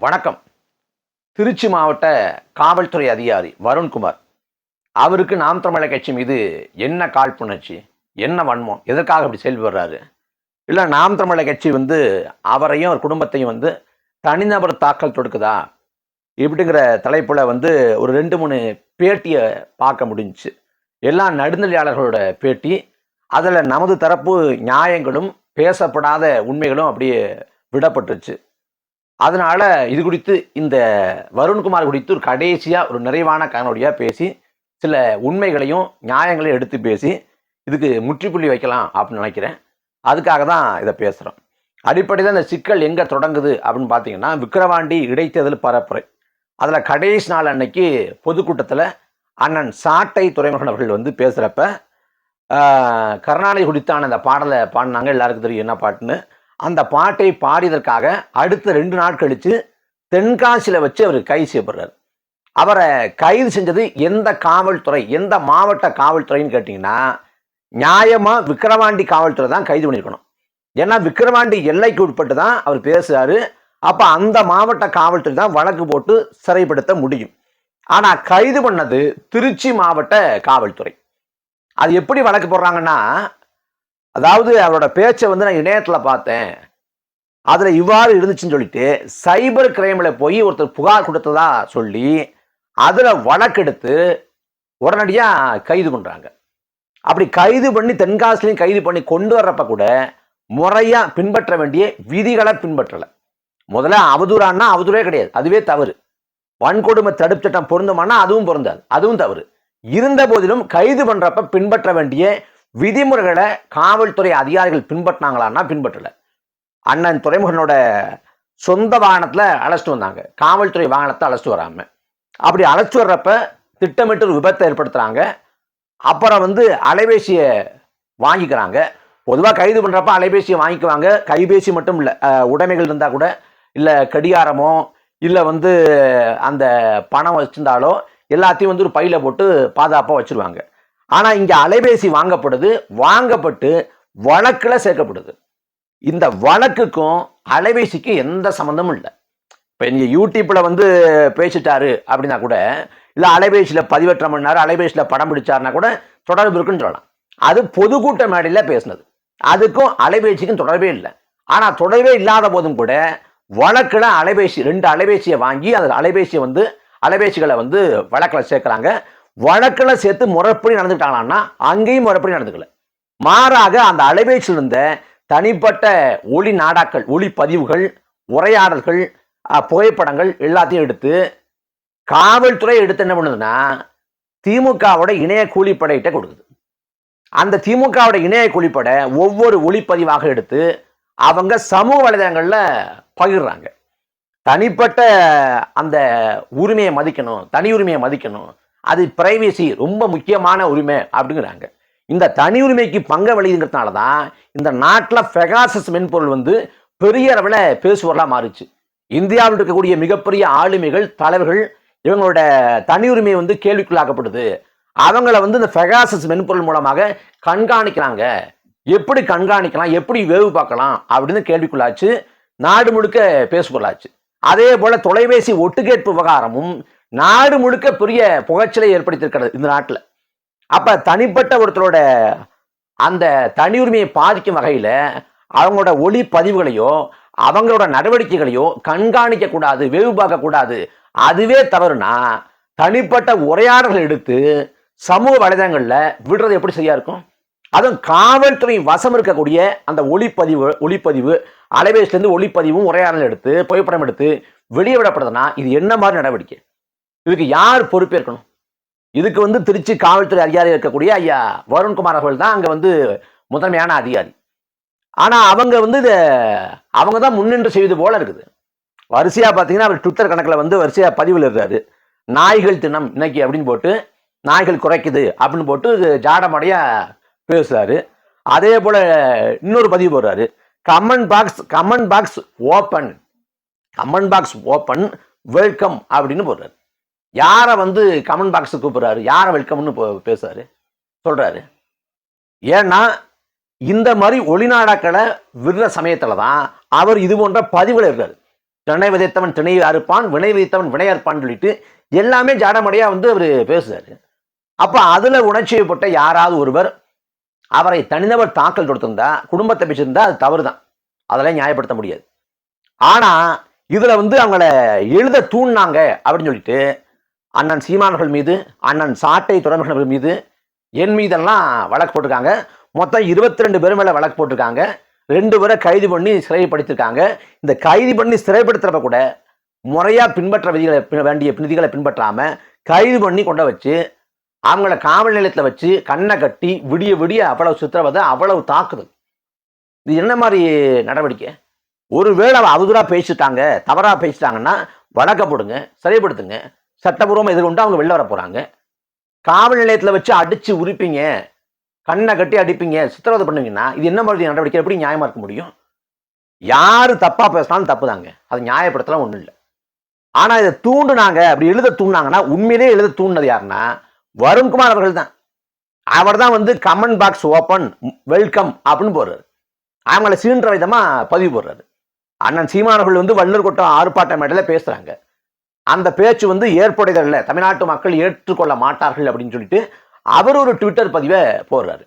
வணக்கம். திருச்சி மாவட்ட காவல்துறை அதிகாரி வருண்குமார். அவருக்கு நாம் தமிழக கட்சி மீது என்ன காழ்ப்புணர்ச்சி என்ன வன்மம் எதற்காக அப்படி செயல்படுறாரு? இல்லை நாம் தமிழக கட்சி வந்து அவரையும் அவர் குடும்பத்தையும் வந்து தனிநபர் தாக்கல் தொடுக்குதா? இப்படிங்கிற தலைப்பில் வந்து ஒரு ரெண்டு மூணு பேட்டியை பார்க்க முடிஞ்சுச்சு. எல்லா நடுநிலையாளர்களோட பேட்டி அதில் நமது தரப்பு நியாயங்களும் பேசப்படாத உண்மைகளும் அப்படியே விடப்பட்டுருச்சு. அதனால் இது குறித்து இந்த வருண்குமார் குறித்து ஒரு கடைசியாக ஒரு நிறைவான காணொலியாக பேசி சில உண்மைகளையும் நியாயங்களையும் எடுத்து பேசி இதுக்கு முற்றுப்புள்ளி வைக்கலாம் அப்படின்னு நினைக்கிறேன். அதுக்காக தான் இதை பேசுகிறோம் அடிப்படையில் இந்த சிக்கல் எங்கே தொடங்குது அப்படின்னு பார்த்தீங்கன்னா விக்கிரவாண்டி இடைத்தேர்தல் பரப்புரை. அதில் கடைசி நாள் அன்னைக்கு பொதுக்கூட்டத்தில் அண்ணன் சாட்டை துறைமுகன் அவர்கள் வந்து பேசுகிறப்ப கருணாநிதி குறித்தான அந்த பாடலை பாடினாங்க. எல்லாருக்கும் தெரியும் என்ன பாட்டுன்னு. அந்த பாட்டை பாடியதற்காக அடுத்த ரெண்டு நாள் கழித்து தென்காசியில் வச்சு அவர் கைது செய்யப்படுறார். அவரை கைது செஞ்சது எந்த காவல்துறை எந்த மாவட்ட காவல்துறைன்னு கேட்டிங்கன்னா நியாயமாக விக்கிரவாண்டி காவல்துறை தான் கைது பண்ணியிருக்கணும். ஏன்னா விக்கிரவாண்டி எல்லைக்கு உட்பட்டு தான் அவர் பேசுகிறாரு அப்போ அந்த மாவட்ட காவல்துறை தான் வழக்கு போட்டு சிறைப்படுத்த முடியும். ஆனால் கைது பண்ணது திருச்சி மாவட்ட காவல்துறை. அது எப்படி வழக்கு போடுறாங்கன்னா அதாவது அவரோட பேச்சை வந்து நான் இணையத்தில் பார்த்தேன். அதில் இவ்வாறு இருந்துச்சுன்னு சொல்லிட்டு சைபர் கிரைமில் போய் ஒருத்தர் புகார் கொடுத்ததா சொல்லி அதில் வழக்கெடுத்து உடனடியாக கைது பண்ணுறாங்க அப்படி கைது பண்ணி தென்காசிலையும் கைது பண்ணி கொண்டு வர்றப்ப கூட முறையாக பின்பற்ற வேண்டிய விதிகளை பின்பற்றலை. முதல்ல அவதூறான்னா அவதூறே கிடையாது. அதுவே தவறு. வன்கொடுமை தடுப்பு சட்டம் பொருந்துமானா அதுவும் பொருந்தாது. அதுவும் தவறு. இருந்த போதிலும் கைது பண்ணுறப்ப பின்பற்ற வேண்டிய விதிமுறைகளை காவல்துறை அதிகாரிகள் பின்பற்றினாங்களான்னா பின்பற்றலை. அண்ணன் துறைமுகனோட சொந்த வாகனத்தில் அழைச்சிட்டு வந்தாங்க. காவல்துறை வாகனத்தை அழைச்சிட்டு வராமல் அப்படி அழைச்சிட்டு வர்றப்ப திட்டமிட்டு ஒரு விபத்தை ஏற்படுத்துகிறாங்க அப்புறம் வந்து அலைபேசியை வாங்கிக்கிறாங்க. பொதுவாக கைது பண்ணுறப்ப அலைபேசியை வாங்கிக்குவாங்க. கைபேசி மட்டும் இல்லை உடைமைகள் இருந்தால் கூட இல்லை கடிகாரமோ இல்லை வந்து அந்த பணம் வச்சிருந்தாலோ எல்லாத்தையும் வந்து ஒரு பையில் போட்டு பாதுகாப்பாக வச்சுருவாங்க. ஆனால் இங்கே அலைபேசி வாங்கப்படுது வாங்கப்பட்டு வழக்கில் சேர்க்கப்படுது. இந்த வழக்குக்கும் அலைபேசிக்கும் எந்த சம்மந்தமும் இல்லை. இப்போ நீங்கள் யூடியூப்பில் வந்து பேசிட்டாரு அப்படின்னா கூட இல்லை அலைபேசியில் பதிவேற்றம் பண்ணார் அலைபேசியில் படம் பிடிச்சாருன்னா கூட தொடர்பு இருக்குன்னு சொல்லலாம். அது பொதுக்கூட்ட மேடையில் பேசினது. அதுக்கும் அலைபேசிக்கும் தொடர்பே இல்லை. ஆனால் தொடர்பே இல்லாத போதும் கூட வழக்கில் அலைபேசி ரெண்டு அலைபேசியை வாங்கி அந்த அலைபேசியை வந்து அலைபேசிகளை வந்து வழக்கில் சேர்க்குறாங்க. வழக்கில் சேர்த்து முறைப்படி நடந்துக்கிட்டாங்களான்னா அங்கேயும் முறைப்படி நடந்துக்கல. மாறாக அந்த அலைபேசியில் இருந்த தனிப்பட்ட ஒளி நாடாக்கள் ஒளி பதிவுகள் உரையாடல்கள் புகைப்படங்கள் எல்லாத்தையும் எடுத்து காவல்துறை எடுத்து என்ன பண்ணுதுன்னா திமுகவோட இணைய கூலிப்படையிட்ட கொடுக்குது. அந்த திமுகவோட இணைய கூலிப்படை ஒவ்வொரு ஒளிப்பதிவாக எடுத்து அவங்க சமூக வலைதளங்களில் பகிர்றாங்க. தனிப்பட்ட அந்த உரிமையை மதிக்கணும் தனி உரிமையை மதிக்கணும் அது பிரைவேசி ரொம்ப முக்கியமான உரிமை அப்படிங்கிறாங்க. இந்த தனி உரிமைக்கு பங்க வழிங்கிறதுனால தான் இந்த நாட்டில் ஃபெகாசஸ் மென்பொருள் வந்து பெரிய அளவில் பேசுவர்களாக மாறுச்சு. இந்தியாவில் இருக்கக்கூடிய மிகப்பெரிய ஆளுமைகள் தலைவர்கள் இவங்களோட தனி உரிமை வந்து கேள்விக்குள்ளாக்கப்படுது. அவங்கள வந்து இந்த ஃபெகாசஸ் மென்பொருள் மூலமாக கண்காணிக்கிறாங்க. எப்படி கண்காணிக்கலாம் எப்படி வேவு பார்க்கலாம் அப்படின்னு கேள்விக்குள்ளாச்சு. நாடு முழுக்க பேசுபொருளாச்சு. அதே போல் தொலைபேசி ஒட்டுகேட்பு விவகாரமும் நாடு முழுக்க பெரிய புகைச்சலை ஏற்படுத்தியிருக்கிறது இந்த நாட்டில். அப்போ தனிப்பட்ட ஒருத்தரோட அந்த தனி உரிமையை பாதிக்கும் வகையில் அவங்களோட ஒளி பதிவுகளையோ அவங்களோட நடவடிக்கைகளையோ கண்காணிக்க கூடாது வேவு பார்க்கக்கூடாது அதுவே தவறுனா தனிப்பட்ட உரையாடல்கள் எடுத்து சமூக வலைதளங்களில் விடுறது எப்படி சரியா இருக்கும்? அதுவும் காவல்துறை வசம் இருக்கக்கூடிய அந்த ஒளிப்பதிவு ஒளிப்பதிவு அலைபேசிலேருந்து ஒளிப்பதிவும் உரையாடல் எடுத்து புகைப்படம் எடுத்து வெளியே விடப்படுதுன்னா இது என்ன மாதிரி நடவடிக்கை? இதுக்கு யார் பொறுப்பேற்கணும் இதுக்கு வந்து திருச்சி காவல்துறை அதிகாரி இருக்கக்கூடிய ஐயா வருண்குமார் அவர்கள் தான் அங்கே வந்து முதன்மையான அதிகாரி. ஆனால் அவங்க வந்து இதை அவங்க தான் முன்னின்று செய்வது போல இருக்குது. வரிசையாக பார்த்தீங்கன்னா அவர் ட்விட்டர் கணக்கில் வந்து வரிசையாக பதிவில் இருக்காரு நாய்கள் தினம் இன்னைக்கு அப்படின்னு போட்டு நாய்கள் குறைக்குது அப்படின்னு போட்டு ஜாடமடையாக பேசுறாரு. அதே போல் இன்னொரு பதிவு போடுறாரு. Comment box comment box open comment box open welcome அப்படின்னு போடுறாரு. யாரை வந்து கமெண்ட் பாக்ஸ் கூப்பிடுறாரு? யாரை வெல்கம்னு பேசுறாரு? சொல்றாரு. ஏன்னா இந்த மாதிரி ஒளிநாடாக்களை விடுற சமயத்துல தான் அவர் இது போன்ற பதிவில் இருக்காரு திணை விதைத்தவன் திணை அறுப்பான் வினை விதைத்தவன் வினை அறுப்பான்னு சொல்லிட்டு எல்லாமே ஜாடமடையா வந்து அவர் பேசுறாரு. அப்ப அதுல உணர்ச்சியப்பட்ட யாராவது ஒருவர் அவரை தனிநபர் தாக்கல் கொடுத்திருந்தா குடும்பத்தை பேசியிருந்தா அது தவறு தான் அதெல்லாம் நியாயப்படுத்த முடியாது. ஆனா இதுல வந்து அவங்கள எழுத தூண்டினாங்க அப்படின்னு சொல்லிட்டு அண்ணன் சீமானர்கள் மீது அண்ணன் சாட்டை துறைமுகர்கள் மீது என் மீதெல்லாம் வழக்கு போட்டிருக்காங்க. மொத்தம் இருபத்தி ரெண்டு பேர் மேலே வழக்கு போட்டிருக்காங்க. ரெண்டு பேரை கைது பண்ணி சிறைப்படுத்திருக்காங்க இந்த கைது பண்ணி சிறைப்படுத்துறப்ப கூட முறையாக பின்பற்ற விதிகளை பின் வேண்டிய விதிகளை பின்பற்றாமல் கைது பண்ணி கொண்ட வச்சு அவங்கள காவல் நிலையத்தில் வச்சு கண்ணை கட்டி விடிய விடிய அவ்வளவு சித்திரவதை அவ்வளவு தாக்குது இது என்ன மாதிரி நடவடிக்கை? ஒருவேளை அவள் அவதூறா பேசிட்டாங்க தவறாக பேசிட்டாங்கன்னா வழக்க போடுங்க சிறைப்படுத்துங்க. சட்டபூர்வமாக எதிர்கொண்டு அவங்க வெளில வர போகிறாங்க காவல் நிலையத்தில் வச்சு அடித்து உரிப்பீங்க கண்ணை கட்டி அடிப்பீங்க சித்திரவதை பண்ணுவீங்கன்னா இது என்ன மாதிரி நடவடிக்கை எப்படி நியாயமாக இருக்க முடியும்? யார் தப்பாக பேசினாலும் தப்பு தாங்க அது நியாயப்படுத்தலாம் ஒன்றும் இல்லை. ஆனால் இதை தூண்டுனாங்க அப்படி எழுத தூண்டினாங்கன்னா உண்மையிலே எழுத தூண்டினது யாருன்னா வருண்குமார் அவர்கள் தான். அவர் தான் வந்து கமெண்ட் பாக்ஸ் ஓப்பன் வெல்கம் அப்படின்னு போடுறாரு. அவங்கள சீன்ற விதமாக பதிவு போடுறாரு. அண்ணன் சீமானவர்கள் வந்து வள்ளூர் கோட்டம் ஆர்ப்பாட்ட மேடையில் பேசுகிறாங்க அந்த பேச்சு வந்து ஏற்புடையதில்லை தமிழ்நாட்டு மக்கள் ஏற்றுக்கொள்ள மாட்டார்கள் அப்படின்னு சொல்லிட்டு அவர் ஒரு ட்விட்டர் பதிவை போடுறாரு.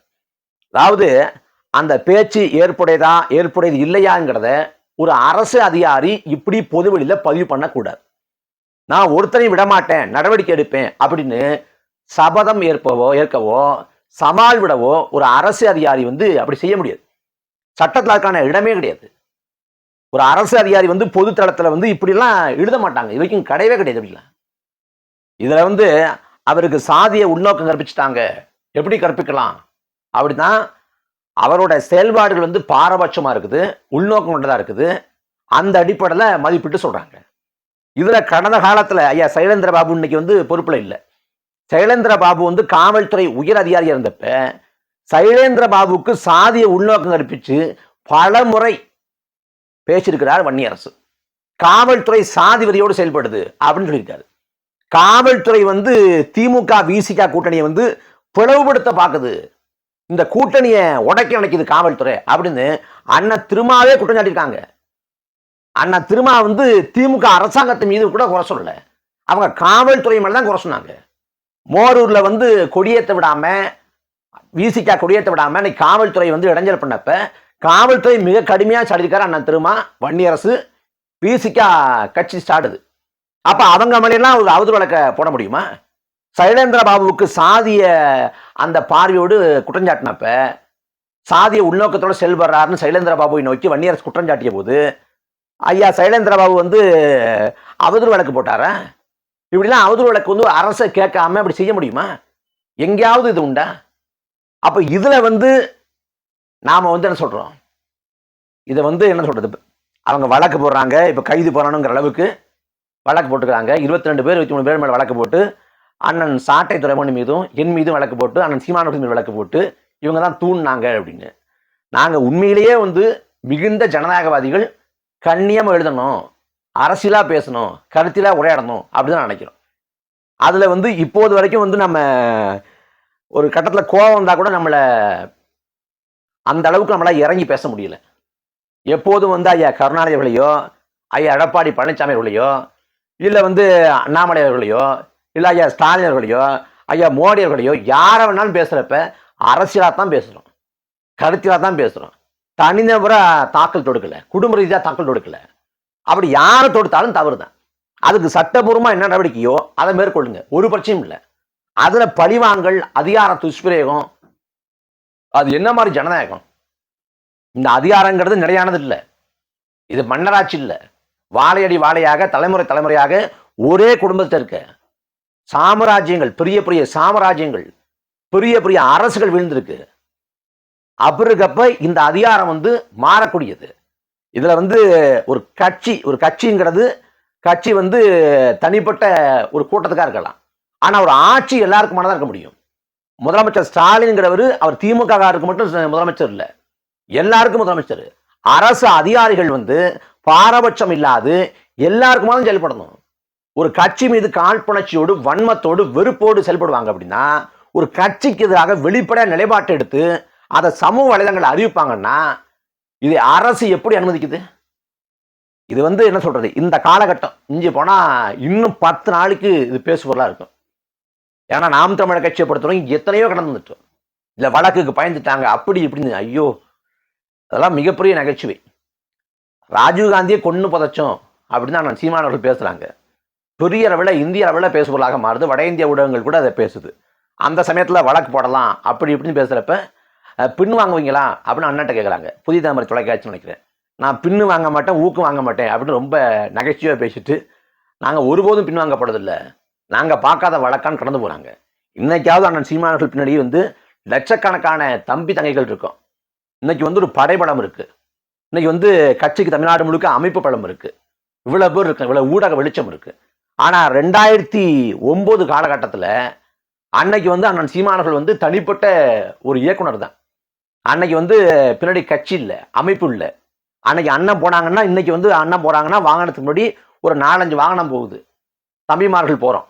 அதாவது அந்த பேச்சு ஏற்புடையதா ஏற்புடையது இல்லையாங்கிறத ஒரு அரசு அதிகாரி இப்படி பொதுவெளியில் பதிவு பண்ணக்கூடாது. நான் ஒருத்தனையும் விடமாட்டேன் நடவடிக்கை எடுப்பேன் அப்படின்னு சபதம் ஏற்பவோ ஏற்கவோ சவால் விடவோ ஒரு அரசு அதிகாரி வந்து அப்படி செய்ய முடியாது. சட்டத்தில் அதுக்கான இடமே கிடையாது. ஒரு அரசு அதிகாரி வந்து பொது தளத்தில் வந்து இப்படிலாம் எழுத மாட்டாங்க. இது வரைக்கும் கிடையவே கிடையாது அப்படிலாம். இதில் வந்து அவருக்கு சாதிய உள்நோக்கம் கற்பிச்சிட்டாங்க. எப்படி கற்பிக்கலாம்? அப்படிதான் அவரோட செயல்பாடுகள் வந்து பாரபட்சமாக இருக்குது உள்நோக்கம் கொண்டதாக இருக்குது. அந்த அடிப்படையில் மதிப்பிட்டு சொல்கிறாங்க இதில் கடந்த காலத்தில் ஐயா சைலேந்திர பாபு இன்னைக்கு வந்து பொறுப்பில் இல்லை. சைலேந்திர பாபு வந்து காவல்துறை உயர் அதிகாரியாக இருந்தப்ப சைலேந்திர பாபுக்கு சாதிய உள்நோக்கம் கற்பித்து பல முறை பேசியிருக்கிறார் வன்னியரசு. காவல்துறை சாதிபதியோடு செயல்படுது அப்படின்னு சொல்லியிருக்காரு. காவல்துறை வந்து திமுக விசிக கூட்டணியை வந்து பிளவுபடுத்த பார்க்குது. இந்த கூட்டணியை உடைக்க நினைக்குது காவல்துறை அப்படின்னு அண்ணன் திருமாவே குற்றம் சாட்டியிருக்காங்க. அண்ணன் திருமா வந்து திமுக அரசாங்கத்து மீது கூட குறை சொல்லலை. அவங்க காவல்துறை மேலே தான் குறை சொன்னாங்க. மோரூரில் வந்து கொடியேற்ற விடாமல் விசிகா கொடியேற்ற விடாமல் இன்னைக்கு காவல்துறை வந்து இடைஞ்சல் பண்ணப்ப காவல்துறை மிக கடுமையாக சாடியிருக்காரு அண்ணன் திருமா வன்னியரசு. பிசிக்கா கட்சி சாடுது. அப்போ அவங்க மேலாம் ஒரு அவதூறு வழக்க போட முடியுமா? சைலேந்திர பாபுவுக்கு சாதிய அந்த பார்வையோடு குற்றஞ்சாட்டினப்ப சாதிய உள்நோக்கத்தோட செயல்படுறாருன்னு சைலேந்திர பாபுவை நோக்கி வன்னியரசு குற்றம் சாட்டிய போது ஐயா சைலேந்திர பாபு வந்து அவதூறு வழக்கு போட்டாரா? இப்படிலாம் அவதூறு வழக்கு வந்து அரசை கேட்காம அப்படி செய்ய முடியுமா? எங்கேயாவது இது உண்டா? அப்போ இதில் வந்து நாம் வந்து என்ன சொல்கிறோம் இதை வந்து என்ன சொல்கிறது அவங்க வழக்கு போடுறாங்க இப்போ கைது போறானுங்கிற அளவுக்கு வழக்கு போட்டுக்கிறாங்க. இருபத்தி ரெண்டு பேர் இருபத்தி மூணு பேர் மேலே வழக்கு போட்டு அண்ணன் சாட்டை துறைமணி மீதும் என் மீதும் வழக்கு போட்டு அண்ணன் சீமானோட மீது வழக்கு போட்டு இவங்க தான் தூண்னாங்க அப்படின்னு. நாங்கள் உண்மையிலேயே வந்து மிகுந்த ஜனநாயகவாதிகள் கண்ணியமாக எழுதணும் அரசியலாக பேசணும் கருத்திலாக உரையாடணும் அப்படிதான் நினைக்கிறோம். அதில் வந்து இப்போது வரைக்கும் வந்து நம்ம ஒரு கட்டத்தில் கோபம் இருந்தால் கூட நம்மளை அந்த அளவுக்கு நம்மளால் இறங்கி பேச முடியல. எப்போதும் வந்து ஐயா கருணாநிதி அவர்களையோ ஐயா எடப்பாடி பழனிசாமி அவர்களையோ இல்லை வந்து அண்ணாமலை அவர்களையோ இல்லை ஐயா ஸ்டாலின் அவர்களையோ ஐயா மோடி அவர்களையோ யாரை வேணாலும் பேசுகிறப்ப அரசியலாக தான் பேசுகிறோம் கருத்தியலாக தான் பேசுகிறோம் தனிநபராக தாக்கல் தொடுக்கலை. குடும்ப ரீதியாக தாக்கல் தொடுக்கலை. அப்படி யாரை தொடுத்தாலும் தவறு தான் அதுக்கு சட்டபூர்வமாக என்ன நடவடிக்கையோ அதை மேற்கொள்ளுங்க. ஒரு பிரச்சனையும் இல்லை. அதில் பழிவாங்கல் அதிகார துஷ்பிரயோகம் அது என்ன மாதிரி ஜனநாயகம்? இந்த அதிகாரங்கிறது நிலையானது இல்லை இது மன்னராட்சி இல்லை. வாழையடி வாழையாக தலைமுறை தலைமுறையாக ஒரே குடும்பத்தில் இருக்க. சாம்ராஜ்யங்கள் பெரிய பெரிய சாம்ராஜ்யங்கள் பெரிய பெரிய அரசுகள் விழுந்திருக்கு. அப்படிக்கப்ப இந்த அதிகாரம் வந்து மாறக்கூடியது. இதில் வந்து ஒரு கட்சி ஒரு கட்சிங்கிறது கட்சி வந்து தனிப்பட்ட ஒரு கூட்டத்துக்காக இருக்கலாம். ஆனால் ஒரு ஆட்சி எல்லாருக்குமான தான் இருக்க முடியும். முதலமைச்சர் ஸ்டாலின்ங்கிறவர் அவர் திமுககாருக்கு மட்டும் முதலமைச்சர் இல்லை. எல்லாருக்கும் முதலமைச்சர். அரசு அதிகாரிகள் வந்து பாரபட்சம் இல்லாது எல்லாருக்குமாலும் செயல்படணும். ஒரு கட்சி மீது காழ்ப்புணர்ச்சியோடு வன்மத்தோடு வெறுப்போடு செயல்படுவாங்க அப்படின்னா ஒரு கட்சிக்கு எதிராக வெளிப்படையாக நிலைப்பாட்டை எடுத்து அதை சமூக வலைதளங்கள் அறிவிப்பாங்கன்னா இது அரசு எப்படி அனுமதிக்குது? இது வந்து என்ன சொல்றது? இந்த காலகட்டம். இஞ்சி போனால் இன்னும் பத்து நாளைக்கு இது பேசுபொருளாக இருக்கும். ஏன்னா நாம் தமிழர் கட்சியை பொறுத்தவரைக்கும் எத்தனையோ கடந்துட்டு இல்லை வழக்குக்கு பயந்துட்டாங்க அப்படி இப்படின்னு. ஐயோ அதெல்லாம் மிகப்பெரிய நகைச்சுவை. ராஜீவ் காந்தியை புதைச்சோம் அப்படின்னு தான் நான் சீமானவர்கள் பேசுகிறாங்க பெரிய அளவில் இந்திய அளவில் பேசுபொருளாக மாறுது. வட இந்திய ஊடகங்கள் கூட அதை பேசுது. அந்த சமயத்தில் வழக்கு போடலாம் அப்படி இப்படின்னு பேசுகிறப்ப பின் வாங்குவீங்களா அப்படின்னு அண்ணாட்ட கேட்குறாங்க புதிய தலைமுறை தொலைக்காட்சி நினைக்கிறேன். நான் பின்னு வாங்க மாட்டேன் ஊக்கு வாங்க மாட்டேன் அப்படின்னு ரொம்ப நகைச்சுவையாக பேசிட்டு நாங்கள் ஒருபோதும் பின்வாங்கப்படுறதில்லை நாங்கள் பார்க்காத வழக்கான்னு கடந்து போகிறாங்க இன்னைக்காவது அண்ணன் சீமானவர்கள் பின்னாடி வந்து லட்சக்கணக்கான தம்பி தங்கைகள் இருக்கும். இன்னைக்கு வந்து ஒரு படைபலம் இருக்குது இன்னைக்கு வந்து கட்சிக்கு தமிழ்நாடு முழுக்க அமைப்பு பலம் இருக்குது இவ்வளோ பேர் இருக்கு இவ்வளோ ஊடக வெளிச்சம் இருக்குது ஆனால் ரெண்டாயிரத்தி ஒம்பது காலகட்டத்தில் அன்னைக்கு வந்து அண்ணன் சீமானவர்கள் வந்து தனிப்பட்ட ஒரு இயக்குனர் தான். அன்னைக்கு வந்து பின்னாடி கட்சி இல்லை அமைப்பு இல்லை. அன்னைக்கு அண்ணன் போனாங்கன்னா இன்னைக்கு வந்து அண்ணன் போகிறாங்கன்னா வாகனத்துக்கு முன்னாடி ஒரு நாலஞ்சு வாகனம் போகுது. தம்பிமார்கள் போகிறோம்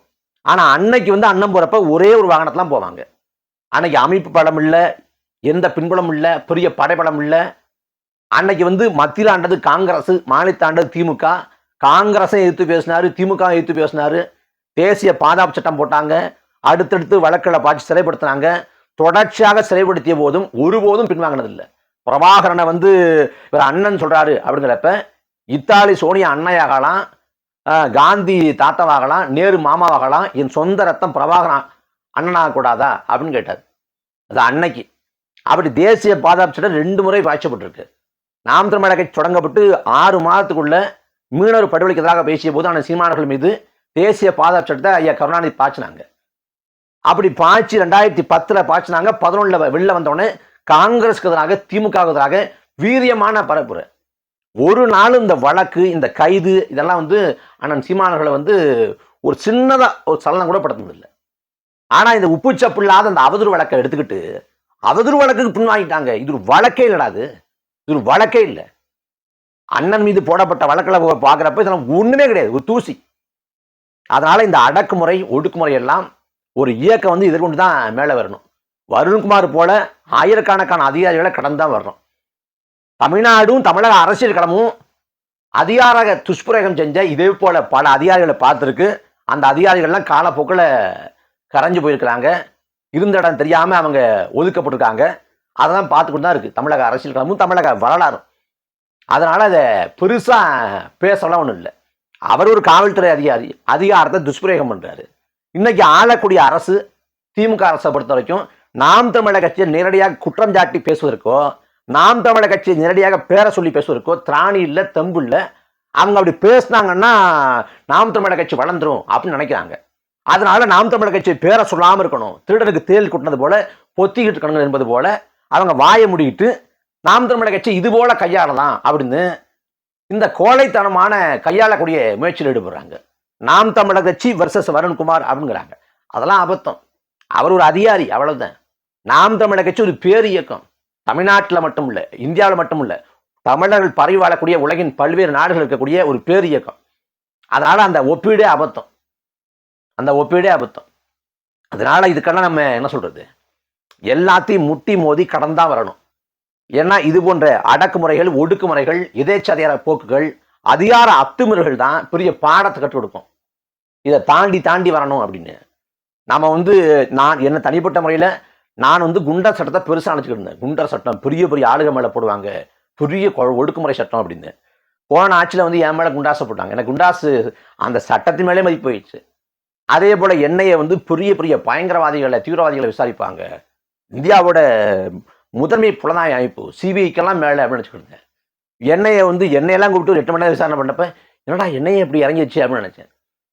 ஆனா அன்னைக்கு வந்து அண்ணன் போறப்ப ஒரே ஒரு வாகனத்தெல்லாம் போவாங்க. அன்னைக்கு அமைப்பு படம் இல்லை எந்த பின்புலம் இல்லை பெரிய படைபலம் இல்லை. அன்னைக்கு வந்து மத்தியில் ஆண்டது காங்கிரஸ் மாநிலத்தை ஆண்டது திமுக. காங்கிரஸை எதிர்த்து பேசினாரு திமுக எதிர்த்து பேசினாரு. தேசிய பாதுகாப்பு சட்டம் போட்டாங்க. அடுத்தடுத்து வழக்கில் பாய்ச்சி சிறைப்படுத்தினாங்க. தொடர்ச்சியாக சிறைப்படுத்திய போதும் ஒருபோதும் பின்வாங்கினதில்லை. பிரபாகரனை வந்து இவர் அண்ணன் சொல்றாரு அப்படிங்கிறப்ப இத்தாலி சோனியா அன்னையாகலாம். காந்தி தாத்தாவாகலாம் நேரு மாமாவாகலாம் என் சொந்த ரத்தம் பிரபாகரன் அண்ணனாக கூடாதா? அப்படின்னு கேட்டார். அது அன்னைக்கு. அப்படி தேசிய பாதுகாப்பு சட்டம் ரெண்டு முறை பாய்ச்சப்பட்டிருக்கு. நாம் தமிழக கட்சி தொடங்கப்பட்டு ஆறு மாதத்துக்குள்ள மீனவர் படுகொலைக்கு எதிராக பேசிய போது அந்த சீமானர்கள் மீது தேசிய பாதுகாப்பு சட்டத்தை ஐயா கருணாநிதி பாய்ச்சினாங்க. அப்படி பாய்ச்சி ரெண்டாயிரத்தி பத்தில் பாய்ச்சினாங்க. பதினொன்றில் வெளில வந்தோடனே காங்கிரஸ்க்கு எதிராக திமுக எதிராக வீரியமான பரப்புரை. ஒரு நாள் இந்த வழக்கு இந்த கைது இதெல்லாம் வந்து அண்ணன் சீமானர்களை வந்து ஒரு சின்னதாக ஒரு சலனம் கூட படுத்தினதில்லை. ஆனால் இந்த உப்புச்சப்பு இல்லாத அந்த அவதூறு வழக்கை எடுத்துக்கிட்டு அவதூறு வழக்குக்கு பின்வாங்கிட்டாங்க. இது ஒரு வழக்கே இல்லடா அது. இது ஒரு வழக்கே இல்லை. அண்ணன் மீது போடப்பட்ட வழக்கில் பார்க்குறப்ப இதெல்லாம் ஒன்றுமே கிடையாது. ஒரு தூசி. அதனால் இந்த அடக்குமுறை ஒடுக்குமுறை எல்லாம் ஒரு இயக்கம் வந்து எதிர்கொண்டு தான் மேலே வரணும். வருண்குமார் போல ஆயிரக்கணக்கான அதிகாரிகளை கடந்து தான் வரணும். தமிழ்நாடும் தமிழக அரசியல் களமும் அதிகார துஷ்பிரயோகம் செஞ்ச இதே போல பல அதிகாரிகளை பார்த்துருக்கு. அந்த அதிகாரிகள்லாம் காலப்போக்கில் கரைஞ்சு போயிருக்கிறாங்க. இருந்த இடம் தெரியாமல் அவங்க ஒதுக்கப்பட்டிருக்காங்க. அதெல்லாம் பார்த்துக்கிட்டு தான் இருக்குது. தமிழக அரசியல் களமும் தமிழக வரலாறும். அதனால் அதை பெருசாக பேசலாம் ஒன்றும் இல்லை. அவர் ஒரு காவல்துறை அதிகாரி. அதிகாரத்தை துஷ்பிரயோகம் பண்ணுறாரு இன்றைக்கி ஆளக்கூடிய அரசு திமுக அரசை பொறுத்த வரைக்கும் நாம் தமிழக கட்சியை நேரடியாக குற்றம் சாட்டி பேசுவதற்கோ நாம் தமிழர் கட்சியை நேரடியாக பேர சொல்லி பேசுவதற்கோ திராணி இல்லை தெம்பு இல்லை அவங்க அப்படி பேசினாங்கன்னா நாம் தமிழக கட்சி வளர்ந்துரும் அப்படின்னு நினைக்கிறாங்க. அதனால நாம் தமிழக கட்சி பேரை சொல்லாம இருக்கணும். திருடனுக்கு தேல் கொட்டினது போல பொத்திக்கிட்டு இருக்கணும் என்பது போல அவங்க வாயை முடிக்கிட்டு நாம் தமிழக கட்சி இது போல கையாளலாம் அப்படின்னு இந்த கோழைத்தனமான கையாளக்கூடிய முயற்சியில் ஈடுபடுறாங்க. நாம் தமிழக கட்சி வர்சஸ் வருண்குமார் அப்படிங்கிறாங்க. அதெல்லாம் அபத்தம். அவர் ஒரு அதிகாரி அவ்வளவுதான். நாம் தமிழக கட்சி ஒரு பேர் இயக்கம். தமிழ்நாட்டில் மட்டும் இல்லை இந்தியாவில் மட்டும் இல்லை தமிழர்கள் பரவி வாழக்கூடிய உலகின் பல்வேறு நாடுகள் இருக்கக்கூடிய ஒரு பேர் இயக்கம் அதனால அந்த ஒப்பீடே அபத்தம். அந்த ஒப்பீடே அபத்தம். அதனால இதுக்கெல்லாம் நம்ம என்ன சொல்றது? எல்லாத்தையும் முட்டி மோதி கடந்தா வரணும். ஏன்னா இது போன்ற அடக்குமுறைகள் ஒடுக்குமுறைகள் எதேச்சதிகார போக்குகள் அதிகார அத்துமுறைகள் தான் பெரிய பாடத்தை கற்றுக் கொடுக்கும். இதை தாண்டி தாண்டி வரணும் அப்படின்னு. நாம வந்து நான் என்ன தனிப்பட்ட முறையில் நான் வந்து குண்டர் சட்டத்தை பெருசாக அணைச்சிக்கிட்டு இருந்தேன். குண்டர் சட்டம் பெரிய பெரிய ஆளுக மேலே போடுவாங்க. பெரிய கொ- ஒடுக்குமுறை சட்டம் அப்படின்னு. போன ஆட்சியில் வந்து என் மேலே குண்டாசை போட்டாங்க எனக்கு குண்டாசு அந்த சட்டத்தின் மேலே மதிப்பு போயிடுச்சு. அதே போல் எண்ணெயை வந்து பெரிய பெரிய பயங்கரவாதிகளை தீவிரவாதிகளை விசாரிப்பாங்க. இந்தியாவோட முதன்மை புலனாய் அமைப்பு சிபிஐக்கெல்லாம் மேலே அப்படின்னு வச்சுக்கிட்டு எண்ணெயை வந்து எண்ணெயெல்லாம் கூப்பிட்டு ஒரு எட்டு மணி நேரம் விசாரணை பண்ணப்ப என்னடா எண்ணெயை எப்படி இறங்கிடுச்சு அப்படின்னு நினச்சேன்.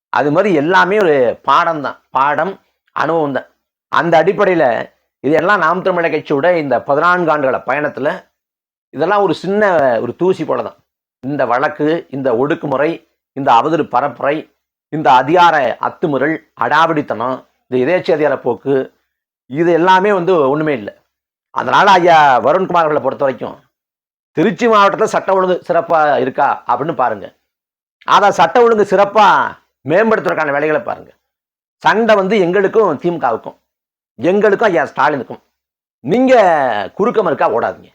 அது மாதிரி எல்லாமே ஒரு பாடம் தான் பாடம் அனுபவம் தான் அந்த அடிப்படையில் இதெல்லாம் நாம் தமிழக கட்சியோட இந்த பதினான்கு ஆண்டுகள பயணத்தில் இதெல்லாம் ஒரு சின்ன ஒரு தூசி போல தான் இந்த வழக்கு இந்த ஒடுக்குமுறை இந்த அவதூறு பரப்புரை இந்த அதிகார அத்துமுறல் அடாவடித்தனம் இந்த எதேச்ச அதிகார போக்கு இது எல்லாமே வந்து ஒன்றுமே இல்லை. அதனால் ஐயா வருண்குமார் அவர்களை பொறுத்த வரைக்கும் திருச்சி மாவட்டத்தில் சட்ட ஒழுங்கு சிறப்பாக இருக்கா அப்படின்னு பாருங்கள் அதான் சட்ட ஒழுங்கு சிறப்பாக மேம்படுத்துறதுக்கான வேலைகளை பாருங்கள் சண்டை வந்து எங்களுக்கும் திமுகவுக்கும். எங்களுக்கும் ஐயா ஸ்டாலினுக்கும். நீங்கள் குறுக்கம் இருக்கா ஓடாதீங்க.